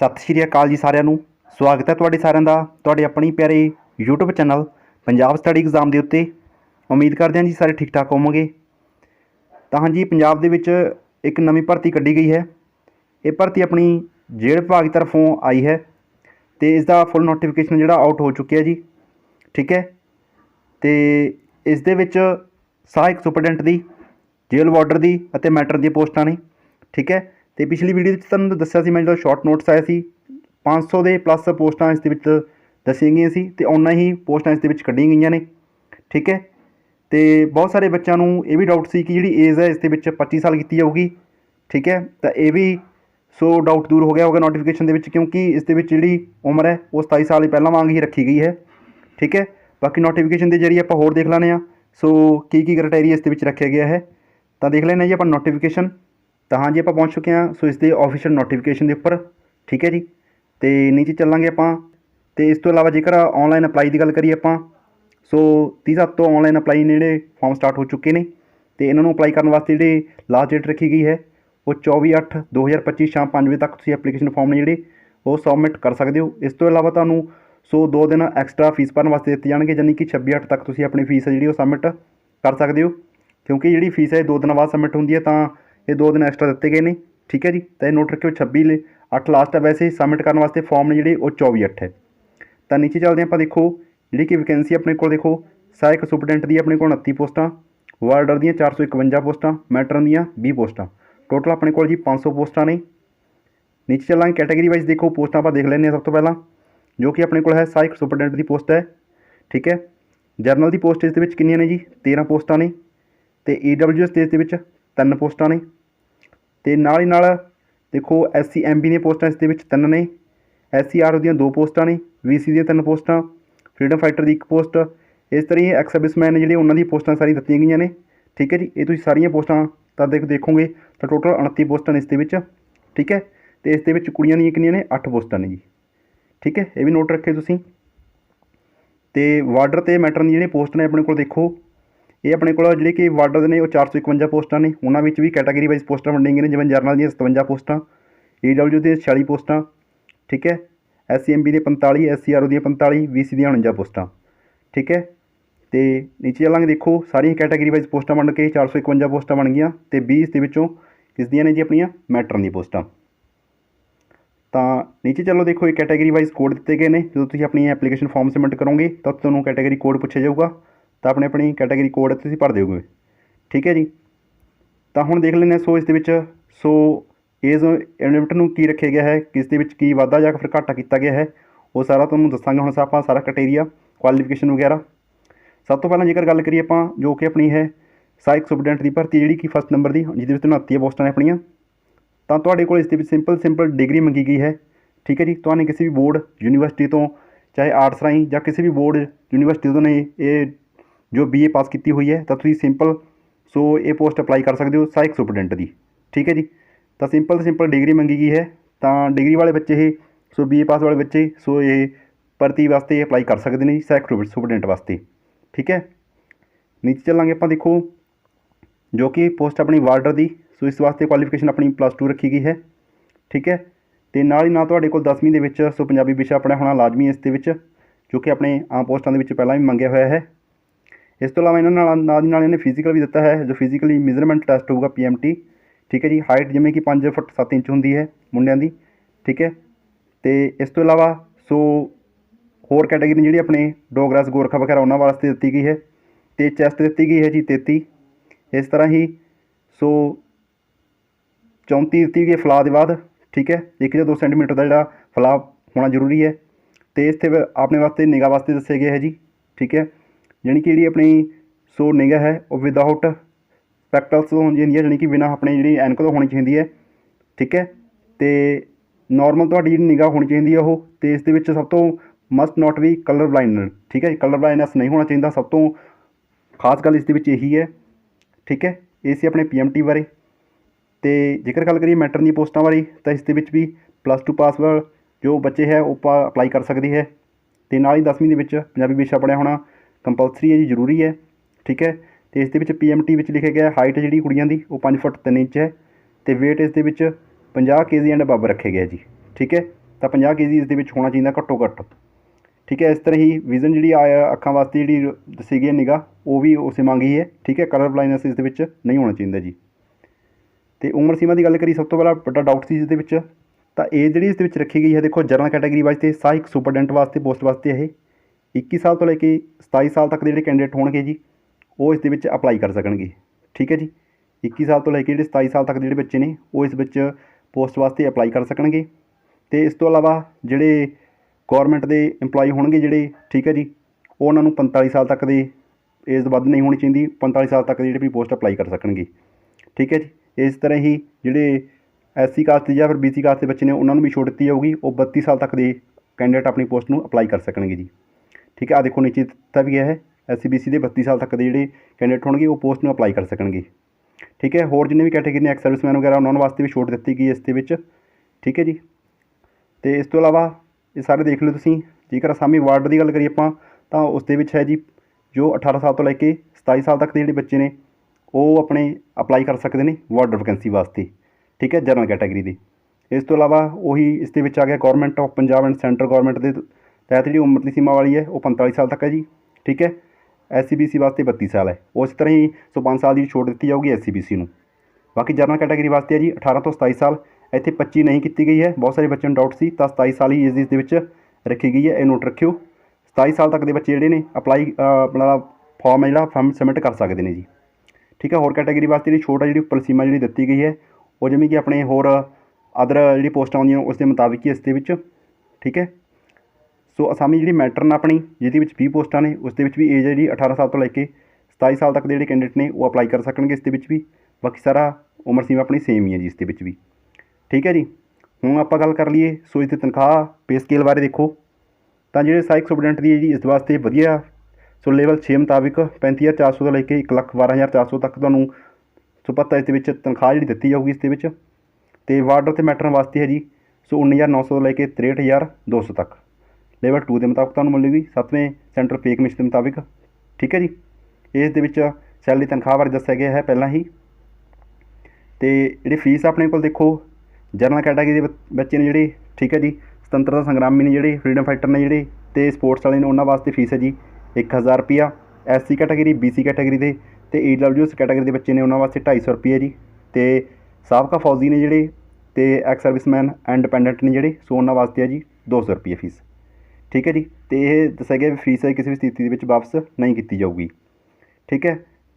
ਸਤਿ ਸ਼੍ਰੀ ਅਕਾਲ ਜੀ ਸਾਰਿਆਂ ਨੂੰ। ਸਵਾਗਤ ਹੈ ਤੁਹਾਡੇ ਸਾਰਿਆਂ ਦਾ, ਤੁਹਾਡੇ ਆਪਣੀ ਪਿਆਰੇ YouTube channel Punjab study exam ਦੇ ਉੱਤੇ। ਉਮੀਦ ਕਰਦੇ ਹਾਂ ਜੀ ਸਾਰੇ ਠੀਕ ਠਾਕ ਹੋਵੋਗੇ। ਤਾਂ ਹਾਂਜੀ, ਪੰਜਾਬ ਦੇ ਵਿੱਚ ਇੱਕ ਨਵੀਂ ਭਰਤੀ ਕੱਢੀ ਗਈ ਹੈ। ਇਹ ਭਰਤੀ ਆਪਣੀ ਜੇਲ੍ਹ ਵਿਭਾਗ ਦੀ ਤਰਫੋਂ ਆਈ ਹੈ ਤੇ ਇਸ ਦਾ ਫੁੱਲ ਨੋਟੀਫਿਕੇਸ਼ਨ ਜਿਹੜਾ ਆਊਟ ਹੋ ਚੁੱਕਿਆ ਜੀ। ਠੀਕ ਹੈ? ਤੇ ਇਸ ਦੇ ਵਿੱਚ ਸਹਾਇਕ ਸੁਪਰਡੈਂਟ ਦੀ ਜੇਲ੍ਹ ਵਾਰਡਰ ਦੀ ਅਤੇ ਮੈਟਰ ਦੀਆਂ ਪੋਸਟਾਂ ਨੇ। ਠੀਕ ਹੈ? ਤੇ ਪਿਛਲੀ ਵੀਡੀਓ ਵਿੱਚ ਤੁਹਾਨੂੰ ਦੱਸਿਆ ਸੀ, ਮੈਂ ਜਦੋਂ ਸ਼ਾਰਟ ਨੋਟਸ ਆਇਆ ਸੀ 500 ਦੇ ਪਲੱਸ ਪੋਸਟਾਂ ਇਸ ਦੇ ਵਿੱਚ ਦੱਸੀਆਂ ਗਈਆਂ ਸੀ ਤੇ ਉਹਨਾਂ ਹੀ ਪੋਸਟਾਂ ਇਸ ਦੇ ਵਿੱਚ ਕੱਢੀਆਂ ਗਈਆਂ ਨੇ, ਠੀਕ ਹੈ? ਤੇ ਬਹੁਤ ਸਾਰੇ ਬੱਚਿਆਂ ਨੂੰ ਇਹ ਵੀ ਡਾਊਟ ਸੀ ਕਿ ਜਿਹੜੀ ਏਜ ਹੈ ਇਸ ਦੇ ਵਿੱਚ 25 ਸਾਲ ਕੀਤੀ ਜਾਊਗੀ, ਠੀਕ ਹੈ? ਤਾਂ ਇਹ ਵੀ ਸੋ ਡਾਊਟ ਦੂਰ ਹੋ ਗਿਆ ਹੋਗਾ ਨੋਟੀਫਿਕੇਸ਼ਨ ਦੇ ਵਿੱਚ, ਕਿਉਂਕਿ ਇਸ ਦੇ ਵਿੱਚ ਜਿਹੜੀ ਉਮਰ ਹੈ, ਉਹ 27 ਸਾਲ ਹੀ ਪਹਿਲਾਂ ਵਾਂਗ ਹੀ ਰੱਖੀ ਗਈ ਹੈ, ਠੀਕ ਹੈ? ਬਾਕੀ ਨੋਟੀਫਿਕੇਸ਼ਨ ਦੇ ਜਰੀਏ ਆਪਾਂ ਹੋਰ ਦੇਖ ਲੈਂਦੇ ਆ ਸੋ ਕੀ ਕੀ ਕ੍ਰਾਈਟੇਰੀਆ ਇਸ ਦੇ ਵਿੱਚ ਰੱਖਿਆ ਗਿਆ ਹੈ, ਤਾਂ ਦੇਖ ਲੈਂਦੇ ਹਾਂ ਜੀ ਆਪਾਂ ਨੋਟੀਫਿਕੇਸ਼ਨ ਤਾਂ ਹਾਂਜੀ ਆਪਾਂ ਪਹੁੰਚ ਚੁੱਕੇ ਹਾਂ ਸੋ ਇਸ ਦੇ ਆਫੀਸ਼ੀਅਲ ਨੋਟੀਫਿਕੇਸ਼ਨ ਦੇ ਉੱਪਰ, ਠੀਕ ਹੈ ਜੀ? ਤੇ ਨੀਚੇ ਚੱਲਾਂਗੇ ਆਪਾਂ, ਤੇ ਇਸ ਤੋਂ ਇਲਾਵਾ ਜੇਕਰ ਆਨਲਾਈਨ ਅਪਲਾਈ ਦੀ ਗੱਲ ਕਰੀਏ ਆਪਾਂ, ਸੋ 30 ਸੱਤ ਤੋਂ ਆਨਲਾਈਨ ਅਪਲਾਈ ਜਿਹੜੇ ਫਾਰਮ ਸਟਾਰਟ ਹੋ ਚੁੱਕੇ ਨੇ, ਤੇ ਇਹਨਾਂ ਨੂੰ ਅਪਲਾਈ ਕਰਨ ਵਾਸਤੇ ਜਿਹੜੇ ਲਾਸਟ ਡੇਟ ਰੱਖੀ ਗਈ ਹੈ, ਉਹ 24/8/2025 ਸ਼ਾਮ 5 ਵਜੇ ਤੱਕ ਤੁਸੀਂ ਐਪਲੀਕੇਸ਼ਨ ਫਾਰਮ ਨੇ ਜਿਹੜੇ, ਉਹ ਸਬਮਿਟ ਕਰ ਸਕਦੇ ਹੋ। ਇਸ ਤੋਂ ਇਲਾਵਾ ਤੁਹਾਨੂੰ ਸੋ ਦੋ ਦਿਨ ਐਕਸਟਰਾ ਫੀਸ ਭਰਨ ਵਾਸਤੇ ਦਿੱਤੇ ਜਾਣਗੇ ਯਾਨੀ ਕਿ 26/8 ਤੱਕ ਤੁਸੀਂ ਆਪਣੀ ਫੀਸ ਹੈ ਜਿਹੜੀ ਉਹ ਸਬਮਿਟ ਕਰ ਸਕਦੇ ਹੋ। ਕਿਉਂਕਿ ਜਿਹੜੀ ਫੀਸ ਹੈ ਇਹ ਦੋ ਦਿਨਾਂ ਬਾਅਦ ਸਬਮਿਟ ਹੁੰਦੀ ਹੈ, ਤਾਂ ਇਹ ਦੋ ਦਿਨ ਐਕਸਟਰਾ ਦਿੱਤੇ ਗਏ ਨੇ, ਠੀਕ ਹੈ ਜੀ? ਤਾਂ ਇਹ ਨੋਟ ਰੱਖਿਓ 26 ਲਈ 8 ਲਾਸਟ ਹੈ ਵੈਸੇ ਸਬਮਿਟ ਕਰਨ ਵਾਸਤੇ ਫਾਰਮ ਨੇ ਜਿਹੜੇ, ਉਹ 24/8 ਹੈ। ਤਾਂ ਨੀਚੇ ਚੱਲਦੇ ਹਾਂ ਆਪਾਂ, ਦੇਖੋ, ਜਿਹੜੀ ਕਿ ਵੈਕੈਂਸੀ ਆਪਣੇ ਕੋਲ ਦੇਖੋ, ਸਹਾਇਕ ਸੁਪਰਡੈਂਟ ਦੀ ਆਪਣੇ ਕੋਲ 29 ਪੋਸਟਾਂ ਵਾਰਡਰ ਦੀਆਂ 451 ਪੋਸਟਾਂ ਮੈਟਰਨ ਦੀਆਂ 20 ਪੋਸਟਾਂ। ਟੋਟਲ ਆਪਣੇ ਕੋਲ ਜੀ 500 ਪੋਸਟਾਂ ਨੇ। ਨੀਚੇ ਚੱਲਾਂਗੇ ਕੈਟਾਗਰੀ ਵਾਈਜ਼ ਦੇਖੋ, ਪੋਸਟਾਂ ਆਪਾਂ ਦੇਖ ਲੈਂਦੇ ਹਾਂ ਸਭ ਤੋਂ ਪਹਿਲਾਂ, ਜੋ ਕਿ ਆਪਣੇ ਕੋਲ ਹੈ ਸਹਾਇਕ ਸੁਪਰਡੈਂਟ ਦੀ ਪੋਸਟ ਹੈ, ਠੀਕ ਹੈ? ਜਰਨਲ ਦੀ ਪੋਸਟ ਇਸ ਦੇ ਵਿੱਚ ਕਿੰਨੀਆਂ ਨੇ ਜੀ? 13 ਪੋਸਟਾਂ ਨੇ। ਤੇ ਈਡਬਲਯੂਐਸ ਦੇ ਵਿੱਚ ਤਿੰਨ ਪੋਸਟਾਂ ਨੇ। ਤੇ ਨਾਲ ਹੀ ਨਾਲ ਦੇਖੋ ਐਸਸੀ, ਐਮਬੀ ਦੀਆਂ ਪੋਸਟਾਂ ਇਸ ਦੇ ਵਿੱਚ ਤਿੰਨ ਨੇ। ਐਸਸੀਆਰ ਦੀਆਂ ਦੋ ਪੋਸਟਾਂ ਨੇ, ਵੀਸੀ ਦੀਆਂ ਤਿੰਨ ਪੋਸਟਾਂ, ਫਰੀडम ਫਾਈਟਰ ਦੀ ਇੱਕ ਪੋਸਟ। ਇਸ ਤਰ੍ਹਾਂ ਹੀ ਐਕਸਰਵਿਸਮੈਨ ਨੇ ਜਿਹੜੇ ਉਹਨਾਂ ਦੀ ਪੋਸਟਾਂ ਸਾਰੀ ਦਿੱਤੀਆਂ ਗਈਆਂ ਨੇ। ਠੀਕ ਹੈ ਜੀ, ਇਹ ਤੁਸੀਂ ਸਾਰੀਆਂ ਪੋਸਟਾਂ ਤਾਂ ਦੇਖ ਦੇਖੋਗੇ, ਤਾਂ ਟੋਟਲ 29 ਪੋਸਟਾਂ ਨੇ ਇਸ ਦੇ ਵਿੱਚ। ਠੀਕ ਹੈ, ਤੇ ਇਸ ਦੇ ਵਿੱਚ ਕੁੜੀਆਂ ਦੀਆਂ ਕਿੰਨੀਆਂ ਨੇ? 8 ਪੋਸਟਾਂ ਨੇ ਜੀ। ਠੀਕ ਹੈ, ਇਹ ਵੀ ਨੋਟ ਰੱਖਿਓ ਤੁਸੀਂ। ਤੇ ਵਾਰਡਰ ਤੇ ਮੈਟਰਨ ਦੀ ਜਿਹੜੇ ਪੋਸਟ ਨੇ ਆਪਣੇ ਕੋਲ ਦੇਖੋ। ਇਹ ਆਪਣੇ ਕੋਲ ਜਿਹੜੇ ਕਿ ਵਾਰਡਰ ਦੇ ਨੇ, ਉਹ 451 ਪੋਸਟਾਂ ਨੇ। ਉਹਨਾਂ ਵਿੱਚ ਵੀ ਕੈਟਾਗਰੀ ਵਾਈਜ਼ ਪੋਸਟਾਂ ਵੰਡੀਆਂ ਗਈਆਂ ਨੇ, ਜਿਵੇਂ ਜਰਨਲ ਦੀਆਂ 57 ਪੋਸਟਾਂ ਈਡਬਲਯੂ ਦੀਆਂ 46 ਪੋਸਟਾਂ, ਠੀਕ ਹੈ? ਐਸਸੀਐਮਬੀ ਦੇ 45 ਐਸਸੀਆਰਓ ਦੀਆਂ 45 ਵੀਸੀ ਦੀਆਂ 49 ਪੋਸਟਾਂ, ਠੀਕ ਹੈ? ਤੇ ਨੀਚੇ ਚੱਲਾਂਗੇ ਦੇਖੋ, ਸਾਰੀਆਂ ਕੈਟਾਗਰੀ ਵਾਈਜ਼ ਪੋਸਟਾਂ ਵੰਡ ਕੇ 451 ਪੋਸਟਾਂ ਬਣ ਗਈਆਂ ਤੇ 20 ਇਸ ਦੇ ਵਿੱਚੋਂ ਕਿਸ ਦੀਆਂ ਨੇ ਜੀ ਆਪਣੀਆਂ ਮੈਟਰਨ ਦੀਆਂ ਪੋਸਟਾਂ। ਤਾਂ ਨੀਚੇ ਚੱਲੋ ਦੇਖੋ, ਇਹ ਕੈਟਾਗਰੀ ਵਾਈਜ਼ ਕੋਡ ਦਿੱਤੇ ਗਏ ਨੇ। ਜਦੋਂ ਤੁਸੀਂ ਆਪਣੀ ਐਪਲੀਕੇਸ਼ਨ ਫਾਰਮ ਸਬਮਿਟ ਕਰੋਗੇ, ਤਾਂ ਤੁਹਾਨੂੰ ਕੈਟਾਗਰੀ ਕੋਡ ਪੁੱਛਿਆ ਜਾਊਗਾ। ਤਾਂ ਆਪਣੇ ਆਪਣੀ ਕੈਟਾਗਰੀ ਕੋਡ ਤੁਸੀਂ ਭਰ ਦਿਓਗੇ। ਠੀਕ ਹੈ ਜੀ? ਤਾਂ ਹੁਣ ਦੇਖ ਲੈਂਦੇ ਹਾਂ ਸੋ ਇਸ ਦੇ ਵਿੱਚ, ਸੋ ਏਜ ਲਿਮਿਟ ਨੂੰ ਕੀ ਰੱਖਿਆ ਗਿਆ ਹੈ, ਕਿਸ ਦੇ ਵਿੱਚ ਕੀ ਵਾਧਾ ਜਾਂ ਫਿਰ ਘਾਟਾ ਕੀਤਾ ਗਿਆ ਹੈ, ਉਹ ਸਾਰਾ ਤੁਹਾਨੂੰ ਦੱਸਾਂਗੇ। ਹੁਣ ਆਪਾਂ ਸਾਰਾ ਕ੍ਰਾਈਟੇਰੀਆ ਕੁਆਲੀਫਿਕੇਸ਼ਨ ਵਗੈਰਾ। ਸਭ ਤੋਂ ਪਹਿਲਾਂ ਜੇਕਰ ਗੱਲ ਕਰੀਏ ਆਪਾਂ, ਜੋ ਕਿ ਆਪਣੀ ਹੈ ਸਹਾਇਕ ਸੁਪਰਡੈਂਟ ਦੀ ਭਰਤੀ ਜਿਹੜੀ ਕਿ ਫਸਟ ਨੰਬਰ ਦੀ, ਜਿਹਦੇ ਵਿੱਚ 29 ਪੋਸਟਾਂ ਨੇ ਆਪਣੀਆਂ। ਤਾਂ ਤੁਹਾਡੇ ਕੋਲ ਇਸ ਦੇ ਵਿੱਚ ਸਿੰਪਲ ਸਿੰਪਲ ਡਿਗਰੀ ਮੰਗੀ ਗਈ ਹੈ। ਠੀਕ ਹੈ ਜੀ? ਤੁਹਾਨੂੰ ਕਿਸੇ ਵੀ ਬੋਰਡ ਯੂਨੀਵਰਸਿਟੀ ਤੋਂ, ਚਾਹੇ ਆਰਟਸ ਰਾਹੀਂ ਜਾਂ ਕਿਸੇ ਵੀ ਬੋਰਡ ਯੂਨੀਵਰਸਿਟੀ ਤੋਂ ਨੇ ਇਹ ਜੋ ਬੀਏ ਪਾਸ ਕੀਤੀ ਹੋਈ ਹੈ, ਤਾਂ ਤੁਸੀਂ ਸਿੰਪਲ ਸੋ ਇਹ ਪੋਸਟ ਅਪਲਾਈ ਕਰ ਸਕਦੇ ਹੋ ਸਹਾਇਕ ਸੁਪਰਡੈਂਟ ਦੀ, ਠੀਕ ਹੈ ਜੀ? ਤਾਂ ਸਿੰਪਲ ਸਿੰਪਲ ਡਿਗਰੀ ਮੰਗੀ ਗਈ ਹੈ, ਤਾਂ ਡਿਗਰੀ ਵਾਲੇ ਬੱਚੇ ਇਹ ਸੋ ਬੀਏ ਪਾਸ ਵਾਲੇ ਬੱਚੇ ਸੋ ਇਹ ਭਰਤੀ ਵਾਸਤੇ ਅਪਲਾਈ ਕਰ ਸਕਦੇ ਨੇ ਜੀ ਸਹਾਇਕ ਸੁਪਰਡੈਂਟ ਵਾਸਤੇ, ਠੀਕ ਹੈ? ਨੀਚੇ ਚੱਲਾਂਗੇ ਆਪਾਂ, ਦੇਖੋ, ਜੋ ਕਿ ਪੋਸਟ ਆਪਣੀ ਵਾਰਡਰ ਦੀ ਸੋ ਇਸ ਵਾਸਤੇ ਕੁਆਲੀਫਿਕੇਸ਼ਨ ਆਪਣੀ ਪਲੱਸ 2 ਰੱਖੀ ਗਈ ਹੈ, ਠੀਕ ਹੈ? ਤੇ ਨਾਲ ਹੀ ਨਾਲ ਤੁਹਾਡੇ ਕੋਲ 10ਵੀਂ ਦੇ ਵਿੱਚ ਸੋ ਪੰਜਾਬੀ ਵਿਸ਼ਾ ਆਪਣਾ ਹੋਣਾ ਲਾਜ਼ਮੀ ਇਸ ਦੇ ਵਿੱਚ, ਜੋ ਕਿ ਆਪਣੇ ਆਮ ਪੋਸਟਾਂ ਦੇ ਵਿੱਚ ਪਹਿਲਾਂ ਵੀ ਮੰਗਿਆ ਹੋਇਆ ਹੈ। ਇਸ ਤੋਂ ਇਲਾਵਾ ਇਹਨਾਂ ਨਾਲ ਨਾਲ ਦੀ ਨਾਲ ਇਹਨੇ ਫਿਜ਼ੀਕਲ ਵੀ ਦਿੱਤਾ ਹੈ, ਜੋ ਫਿਜ਼ੀਕਲੀ ਮੈਜ਼ਰਮੈਂਟ ਟੈਸਟ ਹੋਊਗਾ ਪੀਐਮਟੀ ਠੀਕ ਹੈ ਜੀ? ਹਾਈਟ ਜਿਵੇਂ ਕਿ 5 ਫੁੱਟ 7 ਇੰਚ ਹੁੰਦੀ ਹੈ ਮੁੰਡਿਆਂ ਦੀ, ਠੀਕ ਹੈ? ਤੇ ਇਸ ਤੋਂ ਇਲਾਵਾ ਸੋ ਹੋਰ ਕੈਟਾਗਰੀ ਜਿਹੜੀ ਆਪਣੇ ਡੋਗਰਸ ਗੋਰਖਾ ਵਗੈਰਾ ਉਹਨਾਂ ਵਾਸਤੇ ਦਿੱਤੀ ਗਈ ਹੈ ਤੇ ਚੈਸਟ ਦਿੱਤੀ ਗਈ ਹੈ ਜੀ 33 ਇਸ ਤਰ੍ਹਾਂ ਹੀ ਸੋ 34 ਦਿੱਤੀ ਗਈ ਹੈ ਫਲਾ ਦੇ ਬਾਅਦ, ਠੀਕ ਹੈ? 1 ਜਾਂ 2 ਸੈਂਟੀਮੀਟਰ ਦਾ ਜਿਹੜਾ ਫਲਾ ਹੋਣਾ ਜ਼ਰੂਰੀ ਹੈ ਤੇ ਇਸ 'ਤੇ ਆਪਣੇ ਵਾਸਤੇ ਨਿਗਾਹ ਵਾਸਤੇ ਦੱਸਿਆ ਗਿਆ ਹੈ ਜੀ, ਠੀਕ ਹੈ? ਜਾਣੀ ਕਿ ਜਿਹੜੀ ਆਪਣੀ ਸੋ ਨਿਗਾਹ ਹੈ, ਉਹ ਵਿਦਆਊਟ ਸਪੈਕਟਲਸ ਤੋਂ ਹੋਣੀ ਚਾਹੀਦੀ ਹੈ, ਜਾਣੀ ਕਿ ਬਿਨਾਂ ਆਪਣੇ ਜਿਹੜੀ ਐਨਕ ਤੋਂ ਹੋਣੀ ਚਾਹੀਦੀ ਹੈ, ਠੀਕ ਹੈ? ਤੇ ਨਾਰਮਲ ਤੁਹਾਡੀ ਜਿਹੜੀ ਨਿਗਾਹ ਹੋਣੀ ਚਾਹੀਦੀ ਹੈ ਉਹ, ਤੇ ਇਸ ਦੇ ਵਿੱਚ ਸਭ ਤੋਂ ਮਸਟ ਨਾਟ ਵੀ ਕਲਰ ਬਲਾਈਂਡ ਠੀਕ ਹੈ? ਜੀ ਕਲਰ ਬਲਾਈਂਡਨੈਸ ਨਹੀਂ ਹੋਣਾ ਚਾਹੀਦਾ, ਸਭ ਤੋਂ ਖਾਸ ਗੱਲ ਇਸ ਦੇ ਵਿੱਚ ਇਹੀ ਹੈ, ਠੀਕ ਹੈ? ਇਹ ਸੀ ਆਪਣੇ ਪੀਐਮਟੀ ਬਾਰੇ। ਤੇ ਜੇਕਰ ਗੱਲ ਕਰੀਏ ਮੈਟਰ ਦੀ ਪੋਸਟਾਂ ਬਾਰੇ, ਤਾਂ ਇਸ ਦੇ ਵਿੱਚ ਵੀ ਪਲੱਸ 2 ਪਾਸ ਵਾਲ ਜੋ ਬੱਚੇ ਹੈ, ਉਹ ਅਪਲਾਈ ਕਰ ਸਕਦੇ ਹੈ। ਤੇ ਨਾਲ ਹੀ 10ਵੀਂ ਦੇ ਵਿੱਚ ਪੰਜਾਬੀ ਵਿਸ਼ਾ ਪੜ੍ਹਿਆ ਹੋਣਾ ਕੰਪਲਸਰੀ ਹੈ ਜੀ, ਜ਼ਰੂਰੀ ਹੈ, ਠੀਕ ਹੈ। ਤੇ ਇਸ ਦੇ ਵਿੱਚ ਪੀਐਮਟੀ ਵਿੱਚ ਲਿਖਿਆ ਗਿਆ, ਹਾਈਟ ਜਿਹੜੀ ਕੁੜੀਆਂ ਦੀ, ਉਹ 5 ਫੁੱਟ 3 ਇੰਚ ਹੈ। ਤੇ weight ਇਸ ਦੇ ਵਿੱਚ 50 ਕੇਜੀ ਐਂਡ ਅਬਵ ਰੱਖਿਆ ਗਿਆ ਜੀ, ਠੀਕ ਹੈ। ਤਾਂ 50 ਕੇਜੀ ਇਸ ਦੇ ਵਿੱਚ ਹੋਣਾ ਚਾਹੀਦਾ ਘੱਟੋ ਘੱਟ, ਠੀਕ ਹੈ। ਇਸ ਤਰ੍ਹਾਂ ਹੀ ਵਿਜ਼ਨ ਜਿਹੜੀ ਆ, ਅੱਖਾਂ ਵਾਸਤੇ ਜਿਹੜੀ ਦੱਸੀ ਗਈ ਨਿਗਾ ਉਹ ਵੀ ਉਸੇ ਮੰਗ ਹੈ ਠੀਕ ਹੈ। ਕਲਰ ਬਲਾਈਨਸ ਇਸ ਦੇ ਵਿੱਚ ਨਹੀਂ ਹੋਣਾ ਚਾਹੀਦਾ ਜੀ। ਤੇ ਉਮਰ ਸੀਮਾ ਦੀ ਗੱਲ ਕਰੀ ਸਭ ਤੋਂ ਪਹਿਲਾਂ ਵੱਡਾ ਡਾਊਟ ਸੀ ਇਸ ਦੇ ਵਿੱਚ। ਤਾਂ ਏਜ ਜਿਹੜੀ ਇਸ ਦੇ ਵਿੱਚ ਰੱਖੀ ਗਈ ਹੈ, ਦੇਖੋ ਜਨਰਲ ਕੈਟਾਗਰੀ ਵਾਸਤੇ ਸਹਾਇਕ ਸੁਪਰਡੈਂਟ ਵਾਸਤੇ ਪੋਸਟ ਵਾਸਤੇ ਇਹ। 21 ਸਾਲ ਤੋਂ ਲੈ ਕੇ 27 ਸਾਲ ਤੱਕ ਦੇ ਜਿਹੜੇ ਕੈਂਡੀਡੇਟ ਹੋਣਗੇ ਜੀ, ਉਹ ਇਸ ਦੇ ਵਿੱਚ ਅਪਲਾਈ ਕਰ ਸਕਣਗੇ। ਠੀਕ ਹੈ ਜੀ? 21 ਸਾਲ ਤੋਂ ਲੈ ਕੇ ਜਿਹੜੇ 27 ਸਾਲ ਤੱਕ ਦੇ ਜਿਹੜੇ ਬੱਚੇ ਨੇ, ਉਹ ਇਸ ਵਿੱਚ ਪੋਸਟ ਵਾਸਤੇ ਅਪਲਾਈ ਕਰ ਸਕਣਗੇ। ਤੇ ਇਸ ਤੋਂ ਇਲਾਵਾ ਜਿਹੜੇ ਗਵਰਨਮੈਂਟ ਦੇ EMPLOYE ਹੋਣਗੇ ਜਿਹੜੇ, ਠੀਕ ਹੈ ਜੀ, ਉਹ ਉਹਨਾਂ ਨੂੰ 45 ਸਾਲ ਤੱਕ ਦੇ ਏਜ ਵੱਧ ਨਹੀਂ ਹੋਣੀ ਚਾਹੀਦੀ 45 ਸਾਲ ਤੱਕ ਦੀ ਜਿਹੜੀ ਵੀ ਪੋਸਟ ਅਪਲਾਈ ਕਰ ਸਕਣਗੇ। ਠੀਕ ਹੈ ਜੀ? ਇਸ ਤਰ੍ਹਾਂ ਹੀ ਜਿਹੜੇ ਐਸਸੀ ਕਾਸਟ ਦੇ ਜਾਂ ਫਿਰ ਬੀਸੀ ਕਾਸਟ ਦੇ ਬੱਚੇ ਨੇ, ਉਹਨਾਂ ਨੂੰ ਵੀ ਛੋਟ ਦਿੱਤੀ ਜਾਊਗੀ, ਉਹ 32 ਸਾਲ ਤੱਕ ਦੇ ਕੈਂਡੀਡੇਟ ਆਪਣੀ ਪੋਸਟ ਨੂੰ ਅਪਲਾਈ ਕਰ ਸਕਣਗੇ ਜੀ। ਠੀਕ ਹੈ ਆ ਦੇਖੋ ਨੀਚੇ ਦਿੱਤਾ ਵੀ ਗਿਆ ਹੈ ਐਸਸੀ ਬੀਸੀ ਦੇ 32 ਸਾਲ ਤੱਕ ਦੇ ਜਿਹੜੇ ਕੈਂਡੀਡੇਟ ਹੋਣਗੇ, ਉਹ ਪੋਸਟ ਨੂੰ ਅਪਲਾਈ ਕਰ ਸਕਣਗੇ। ਠੀਕ ਹੈ, ਹੋਰ ਜਿੰਨੇ ਵੀ ਕੈਟਾਗਰੀ ਨੇ ਐਕਸ ਸਰਵਿਸਮੈਨ ਵਗੈਰਾ, ਉਹਨਾਂ ਵਾਸਤੇ ਵੀ ਛੋਟ ਦਿੱਤੀ ਗਈ ਇਸ ਦੇ ਵਿੱਚ। ਠੀਕ ਹੈ ਜੀ। ਤੇ ਇਸ ਤੋਂ ਇਲਾਵਾ ਇਹ ਸਾਰੇ ਦੇਖ ਲਓ ਤੁਸੀਂ, ਜੇਕਰ ਅਸਾਮੀ ਵਾਰਡ ਦੀ ਗੱਲ ਕਰੀਏ ਆਪਾਂ, ਤਾਂ ਉਸ ਦੇ ਵਿੱਚ ਹੈ ਜੀ, ਜੋ 18 ਸਾਲ ਤੋਂ ਲੈ ਕੇ 27 ਸਾਲ ਤੱਕ ਦੇ ਜਿਹੜੇ ਬੱਚੇ ਨੇ, ਉਹ ਆਪਣੇ ਅਪਲਾਈ ਕਰ ਸਕਦੇ ਨੇ ਵਾਰਡ ਵੈਕੈਂਸੀ ਵਾਸਤੇ। ਠੀਕ ਹੈ ਜਨਰਲ ਕੈਟਾਗਰੀ ਦੀ। ਇਸ ਤੋਂ ਇਲਾਵਾ ਉਹੀ ਇਸ ਦੇ ਵਿੱਚ ਆ ਗਿਆ government of Punjab and centre government ਦੇ ਤਹਿਤ ਜਿਹੜੀ ਉਮਰ ਦੀ ਸੀਮਾ ਵਾਲੀ ਹੈ, ਉਹ 45 ਸਾਲ ਤੱਕ ਹੈ ਜੀ, ਠੀਕ ਹੈ? ਐਸਸੀਬੀਸੀ ਵਾਸਤੇ 32 ਸਾਲ ਹੈ। ਉਸ ਤਰ੍ਹਾਂ ਹੀ ਸੋ 5 ਸਾਲ ਦੀ ਛੋਟ ਦਿੱਤੀ ਜਾਊਗੀ ਐਸਸੀਬੀਸੀ ਨੂੰ। ਬਾਕੀ ਜਨਰਲ ਕੈਟਾਗਰੀ ਵਾਸਤੇ ਹੈ ਜੀ 18 ਤੋਂ 27 ਸਾਲ। ਇੱਥੇ 25 ਨਹੀਂ ਕੀਤੀ ਗਈ ਹੈ, ਬਹੁਤ ਸਾਰੇ ਬੱਚਿਆਂ ਨੂੰ ਡਾਊਟ ਸੀ, ਤਾਂ 27 ਸਾਲ ਹੀ ਇਸ ਦੇ ਵਿੱਚ ਰੱਖੀ ਗਈ ਹੈ, ਇਹ ਨੋਟ ਰੱਖਿਓ। 27 ਸਾਲ ਤੱਕ ਦੇ ਬੱਚੇ ਜਿਹੜੇ ਨੇ ਅਪਲਾਈ ਆਪਣਾ ਫਾਰਮ ਹੈ ਜਿਹੜਾ ਫਾਰਮ ਸਬਮਿਟ ਕਰ ਸਕਦੇ ਨੇ ਜੀ। ਠੀਕ ਹੈ, ਹੋਰ ਕੈਟਾਗਰੀ ਵਾਸਤੇ ਜਿਹੜੀ ਛੋਟ ਹੈ, ਜਿਹੜੀ ਉੱਪਰ ਸੀਮਾ ਜਿਹੜੀ ਦਿੱਤੀ ਗਈ ਹੈ, ਉਹ ਜਿਵੇਂ ਕਿ ਆਪਣੇ ਹੋਰ ਅਦਰ ਜਿਹੜੀ ਪੋਸਟਾਂ ਆਉਂਦੀਆਂ, ਉਸ ਦੇ ਮੁਤਾਬਿਕ ਹੀ ਇਸ ਦੇ ਵਿੱਚ, ਠੀਕ ਹੈ? ਸੋ ਅਸਾਮੀ ਜਿਹੜੀ ਮੈਟਰਨ ਆਪਣੀ, ਜਿਹਦੇ ਵਿੱਚ 20 ਪੋਸਟਾਂ ਨੇ ਉਸ ਦੇ ਵਿੱਚ ਵੀ ਏਜ ਹੈ ਜੀ 18 ਸਾਲ ਤੋਂ ਲੈ ਕੇ 27 ਸਾਲ ਤੱਕ ਦੇ ਜਿਹੜੇ ਕੈਂਡੀਡੇਟ ਨੇ, ਉਹ ਅਪਲਾਈ ਕਰ ਸਕਣਗੇ ਇਸ ਦੇ ਵਿੱਚ ਵੀ। ਬਾਕੀ ਸਾਰਾ ਉਮਰ ਸੀਮਾ ਆਪਣੀ ਸੇਮ ਹੀ ਹੈ ਜੀ ਇਸ ਦੇ ਵਿੱਚ ਵੀ। ਠੀਕ ਹੈ ਜੀ? ਹੁਣ ਆਪਾਂ ਗੱਲ ਕਰ ਲਈਏ, ਸੋ ਇਸ ਦੀ ਤਨਖਾਹ ਪੇ ਸਕੇਲ ਬਾਰੇ ਦੇਖੋ। ਤਾਂ ਜਿਹੜੇ ਸਹਾਇਕ ਸੁਪਰਡੈਂਟ ਦੀ ਹੈ ਜੀ, ਇਸ ਵਾਸਤੇ ਵਧੀਆ। ਸੋ ਲੈਵਲ 6 ਮੁਤਾਬਿਕ 35400 ਤੋਂ ਲੈ ਕੇ 112400 ਤੱਕ ਤੁਹਾਨੂੰ ਸੋ ਪਤਾ ਇਸ ਦੇ ਵਿੱਚ ਤਨਖਾਹ ਜਿਹੜੀ ਦਿੱਤੀ ਜਾਊਗੀ ਇਸ ਦੇ ਵਿੱਚ। ਤੇ ਵਾਰਡਰ ਤੇ ਮੈਟਰਨ ਵਾਸਤੇ ਹੈ ਜੀ, ਸੋ 19900 ਤੋਂ ਲੈ ਕੇ 63200 ਤੱਕ। ਲੈਵਲ 2 ਦੇ ਮੁਤਾਬਕ ਤੁਹਾਨੂੰ ਮਿਲੇਗੀ, ਸੱਤਵੇਂ ਸੈਂਟਰ ਪੇ ਕਮਿਸ਼ਨ ਦੇ ਮੁਤਾਬਕ। ਠੀਕ ਹੈ ਜੀ? ਇਸ ਦੇ ਵਿੱਚ ਸੈਲਰੀ ਤਨਖਾਹ ਬਾਰੇ ਦੱਸਿਆ ਗਿਆ ਹੈ ਪਹਿਲਾਂ ਹੀ। ਤੇ ਜਿਹੜੀ ਫੀਸ ਆਪਣੇ ਕੋਲ ਦੇਖੋ ਜਨਰਲ ਕੈਟਾਗਰੀ ਦੇ ਬੱਚੇ ਨੇ ਜਿਹੜੇ, ਠੀਕ ਹੈ ਜੀ? ਸੁਤੰਤਰਤਾ ਸੰਗਰਾਮੀ ਨੇ ਜਿਹੜੇ ਫਰੀडम ਫਾਈਟਰ ਨੇ ਜਿਹੜੇ ਤੇ ਸਪੋਰਟਸ ਵਾਲੇ ਨੇ, ਉਹਨਾਂ ਵਾਸਤੇ ਫੀਸ ਹੈ ਜੀ 1000 ਰੁਪਿਆ ਐਸਸੀ ਕੈਟਾਗਰੀ ਬੀਸੀ ਕੈਟਾਗਰੀ ਦੇ ਤੇ ਈਡਬਲਯੂਐਸ ਕੈਟਾਗਰੀ ਦੇ ਬੱਚੇ ਨੇ ਉਹਨਾਂ ਵਾਸਤੇ 250 ਰੁਪਏ ਜੀ। ਤੇ ਸਾਬਕਾ ਫੌਜੀ ਨੇ ਜਿਹੜੇ ਤੇ ਐਕਸ ਸਰਵਿਸਮੈਨ ਐਂਡ ਡਿਪੈਂਡੈਂਟ ਨੇ ਜਿਹੜੇ, ਸੋ ਉਹਨਾਂ ਵਾਸਤੇ ਹੈ ਜੀ 200 ਰੁਪਏ ਫੀਸ ਠੀਕ ਹੈ ਜੀ ਅਤੇ ਇਹ ਦੱਸਿਆ ਗਿਆ ਵੀ ਫੀਸ ਹੈ ਕਿਸੇ ਵੀ ਸਥਿਤੀ ਦੇ ਵਿੱਚ ਵਾਪਸ ਨਹੀਂ ਕੀਤੀ ਜਾਊਗੀ। ਠੀਕ ਹੈ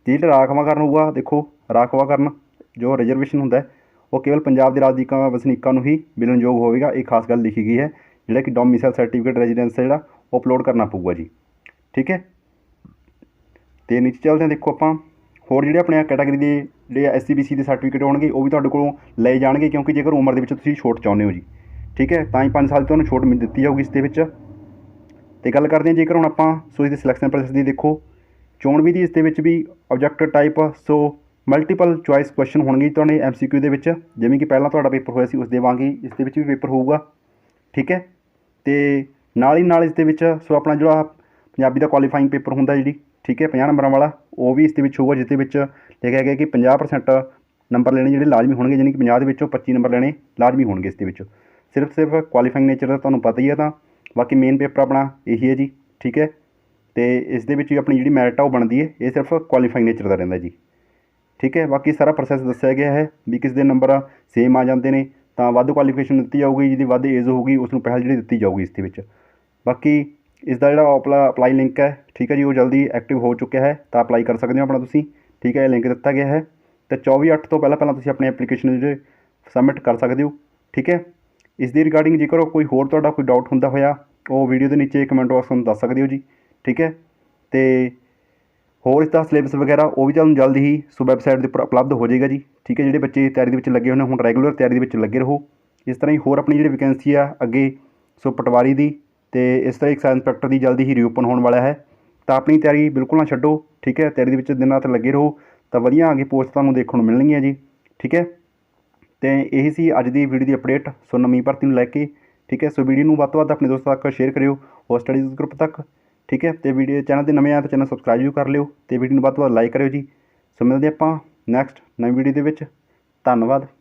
ਤੇ ਜਿਹੜਾ ਰਾਖਵਾਂਕਰਨ ਹੋਊਗਾ, ਦੇਖੋ ਰਾਖਵਾਂਕਰਨ ਜੋ ਰਿਜ਼ਰਵੇਸ਼ਨ ਹੁੰਦਾ ਉਹ ਕੇਵਲ ਪੰਜਾਬ ਦੇ ਰਾਜਨੀਕਾਂ ਵਸਨੀਕਾਂ ਨੂੰ ਹੀ ਮਿਲਣਯੋਗ ਹੋਵੇਗਾ, ਇਹ ਖਾਸ ਗੱਲ ਲਿਖੀ ਗਈ ਹੈ। ਜਿਹੜਾ ਕਿ ਡੋਮਿਸਾਈਲ ਸਰਟੀਫਿਕੇਟ ਰੈਜ਼ੀਡੈਂਸ ਜਿਹੜਾ, ਉਹ ਅਪਲੋਡ ਕਰਨਾ ਪਊਗਾ ਜੀ। ਠੀਕ ਹੈ, ਤੇ ਨੀਚੇ ਚੱਲਦੇ ਹਾਂ, ਦੇਖੋ ਆਪਾਂ। ਹੋਰ ਜਿਹੜੇ ਆਪਣੇ ਕੈਟਾਗਰੀ ਦੇ ਜਿਹੜੇ ਐਸਸੀਬੀਸੀ ਦੇ ਸਰਟੀਫਿਕੇਟ ਹੋਣਗੇ, ਉਹ ਵੀ ਤੁਹਾਡੇ ਕੋਲੋਂ ਲਏ ਜਾਣਗੇ, ਕਿਉਂਕਿ ਜੇਕਰ ਉਮਰ ਦੇ ਵਿੱਚ ਤੁਸੀਂ ਛੋਟ ਚਾਹੁੰਦੇ ਹੋ ਜੀ। ਠੀਕ ਹੈ, ਤਾਂ ਹੀ 5 ਸਾਲ ਦੀ ਤੁਹਾਨੂੰ ਛੋਟ ਮਿਲ ਦਿੱਤੀ ਜਾਊਗੀ ਇਸ ਦੇ ਵਿੱਚ। ਤੇ ਗੱਲ ਕਰਦੇ ਹਾਂ ਜੇਕਰ ਹੁਣ ਆਪਾਂ ਸੋ ਇਸ ਦੇ ਸਿਲੈਕਸ਼ਨ ਪ੍ਰੋਸੈਸ ਦੀ ਦੇਖੋ, ਚੋਣ ਵਿਧੀ ਇਸ ਦੇ ਵਿੱਚ ਵੀ objective type so multiple choice question ਹੋਣਗੇ ਜੀ ਤੁਹਾਡੇ ਐਮਸੀਕਿਊ ਦੇ ਵਿੱਚ, ਜਿਵੇਂ ਕਿ ਪਹਿਲਾਂ ਤੁਹਾਡਾ ਪੇਪਰ ਹੋਇਆ ਸੀ, ਉਸ ਦੇ ਵਾਂਗ ਹੀ ਇਸ ਦੇ ਵਿੱਚ ਵੀ ਪੇਪਰ ਹੋਊਗਾ, ਠੀਕ ਹੈ? ਤੇ ਨਾਲ ਹੀ ਨਾਲ ਇਸ ਦੇ ਵਿੱਚ ਸੋ ਆਪਣਾ ਜਿਹੜਾ ਪੰਜਾਬੀ ਦਾ ਕੁਆਲੀਫਾਈਂਗ ਪੇਪਰ ਹੁੰਦਾ ਜਿਹੜੀ ਠੀਕ ਹੈ 50 ਨੰਬਰਾਂ ਵਾਲਾ, ਉਹ ਵੀ ਇਸ ਦੇ ਵਿੱਚ ਹੋਊਗਾ, ਜਿਸ ਦੇ ਵਿੱਚ ਲਿਖਿਆ ਗਿਆ ਕਿ 50% ਨੰਬਰ ਲੈਣੇ ਜਿਹੜੇ ਲਾਜ਼ਮੀ ਹੋਣਗੇ ਯਾਨੀ ਕਿ 50 ਦੇ ਵਿੱਚੋਂ 25 ਨੰਬਰ ਲੈਣੇ ਲਾਜ਼ਮੀ ਹੋਣਗੇ ਇਸ ਦੇ ਵਿੱਚ। ਸਿਰਫ ਸਿਰਫ ਕੁਆਲੀਫਾਈਂਗ ਨੇਚਰ ਦਾ ਤੁਹਾਨੂੰ ਪਤਾ ਹੀ ਹੈ ਤਾਂ ਬਾਕੀ ਮੇਨ ਪੇਪਰ ਆਪਣਾ ਇਹੀ ਹੈ ਜੀ, ਠੀਕ ਹੈ? ਤੇ ਇਸ ਦੇ ਵਿੱਚ ਵੀ ਆਪਣੀ ਜਿਹੜੀ ਮੈਰਿਟ ਆ ਉਹ ਬਣਦੀ ਹੈ, ਇਹ ਸਿਰਫ ਕੁਆਲੀਫਾਈਂਗ ਨੇਚਰ ਦਾ ਰਹਿੰਦਾ ਜੀ, ਠੀਕ ਹੈ? ਬਾਕੀ ਸਾਰਾ ਪ੍ਰੋਸੈਸ ਦੱਸਿਆ ਗਿਆ ਹੈ ਵੀ ਕਿਸ ਦੇ ਨੰਬਰ ਸੇਮ ਆ ਜਾਂਦੇ ਨੇ, ਤਾਂ ਵੱਧ ਕੁਆਲੀਫਿਕੇਸ਼ਨ ਦਿੱਤੀ ਜਾਊਗੀ, ਜਿਹਦੀ ਵੱਧ ਏਜ ਹੋਊਗੀ ਉਸ ਨੂੰ ਪਹਿਲ ਜਿਹੜੀ ਦਿੱਤੀ ਜਾਊਗੀ ਇਸ ਦੇ ਵਿੱਚ। ਬਾਕੀ ਇਸ ਦਾ ਜਿਹੜਾ ਆਪਲਾ ਅਪਲਾਈ ਲਿੰਕ ਹੈ, ਠੀਕ ਹੈ ਜੀ, ਉਹ ਜਲਦੀ ਐਕਟਿਵ ਹੋ ਚੁੱਕਿਆ ਹੈ, ਤਾਂ ਅਪਲਾਈ ਕਰ ਸਕਦੇ ਹੋ ਆਪਣਾ ਤੁਸੀਂ, ਠੀਕ ਹੈ? ਇਹ ਲਿੰਕ ਦਿੱਤਾ ਗਿਆ ਹੈ ਤੇ 24 8 ਤੋਂ ਪਹਿਲਾਂ ਪਹਿਲਾਂ ਤੁਸੀਂ ਆਪਣੀ ਐਪਲੀਕੇਸ਼ਨ ਜਿਹੜੇ ਸਬਮਿਟ ਕਰ ਸਕਦੇ ਹੋ, ਠੀਕ ਹੈ? ਇਸ ਦੀ ਰਿਗਾਰਡਿੰਗ ਜੇਕਰ ਕੋਈ ਹੋਰ ਤੁਹਾਡਾ ਕੋਈ ਡਾਊਟ ਹੁੰਦਾ ਹੋਇਆ, ਉਹ ਵੀਡੀਓ ਦੇ ਨੀਚੇ ਕਮੈਂਟ ਬਾਕਸ ਨੂੰ ਦੱਸ ਸਕਦੇ ਹੋ ਜੀ, ਠੀਕ ਹੈ? ਤੇ ਹੋਰ ਇਸ ਦਾ ਸਿਲੇਬਸ ਵਗੈਰਾ, ਉਹ ਵੀ ਤੁਹਾਨੂੰ ਜਲਦੀ ਹੀ ਸੋ ਵੈਬਸਾਈਟ ਦੇ ਉੱਪਰ ਉਪਲਬਧ ਹੋ ਜਾਏਗਾ ਜੀ, ਠੀਕ ਹੈ? ਜਿਹੜੇ ਬੱਚੇ ਤਿਆਰੀ ਦੇ ਵਿੱਚ ਲੱਗੇ ਹੋਏ ਨੇ, ਹੁਣ ਰੈਗੂਲਰ ਤਿਆਰੀ ਦੇ ਵਿੱਚ ਲੱਗੇ ਰਹੋ। ਇਸ ਤਰ੍ਹਾਂ ਹੀ ਹੋਰ ਆਪਣੀ ਜਿਹੜੀ ਵੈਕੈਂਸੀ ਆ, ਅੱਗੇ ਸੋ ਪਟਵਾਰੀ ਦੀ ਤੇ ਇਸ ਤਰ੍ਹਾਂ ਇੱਕ ਸਾਇੰਸ ਇੰਸਪੈਕਟਰ ਦੀ ਜਲਦੀ ਹੀ ਰੀਓਪਨ ਹੋਣ ਵਾਲਾ ਹੈ। ਤਾਂ ਆਪਣੀ ਤਿਆਰੀ ਬਿਲਕੁਲ ਨਾ ਛੱਡੋ, ਠੀਕ ਹੈ? ਤਿਆਰੀ ਦੇ ਵਿੱਚ ਦਿਨ ਰਾਤ ਲੱਗੇ ਰਹੋ, ਤਾਂ ਵਧੀਆ ਅੱਗੇ ਪੋਸਟ ਤੁਹਾਨੂੰ ਦੇਖਣ ਨੂੰ ਮਿਲਣਗੀਆਂ ਜੀ, ਠੀਕ ਹੈ? ਤੇ ਇਹੀ ਸੀ ਅੱਜ ਦੀ ਵੀਡੀਓ ਦੀ ਅਪਡੇਟ ਸੋ ਨਵੀਂ ਭਰਤੀ ਨੂੰ ਲੈ ਕੇ, ਠੀਕ ਹੈ? ਸੋ ਵੀਡੀਓ ਨੂੰ ਵੱਧ ਤੋਂ ਵੱਧ ਆਪਣੇ ਦੋਸਤਾਂ ਤੱਕ ਸ਼ੇਅਰ ਕਰਿਓ ਹੋਰ ਸਟੱਡੀਜ਼ ਗਰੁੱਪ ਤੱਕ, ਠੀਕ ਹੈ? ਤੇ ਵੀਡੀਓ ਚੈਨਲ ਤੇ ਨਵੇਂ ਆਏ ਤਾਂ ਚੈਨਲ ਸਬਸਕ੍ਰਾਈਬ ਵੀ ਕਰ ਲਿਓ ਤੇ ਵੀਡੀਓ ਨੂੰ ਵੱਧ ਤੋਂ ਵੱਧ ਲਾਈਕ ਕਰਿਓ ਜੀ। ਸੋ ਮਿਲਦੇ ਆਪਾਂ ਨੈਕਸਟ ਨਵੀਂ ਵੀਡੀਓ ਦੇ ਵਿੱਚ। ਧੰਨਵਾਦ।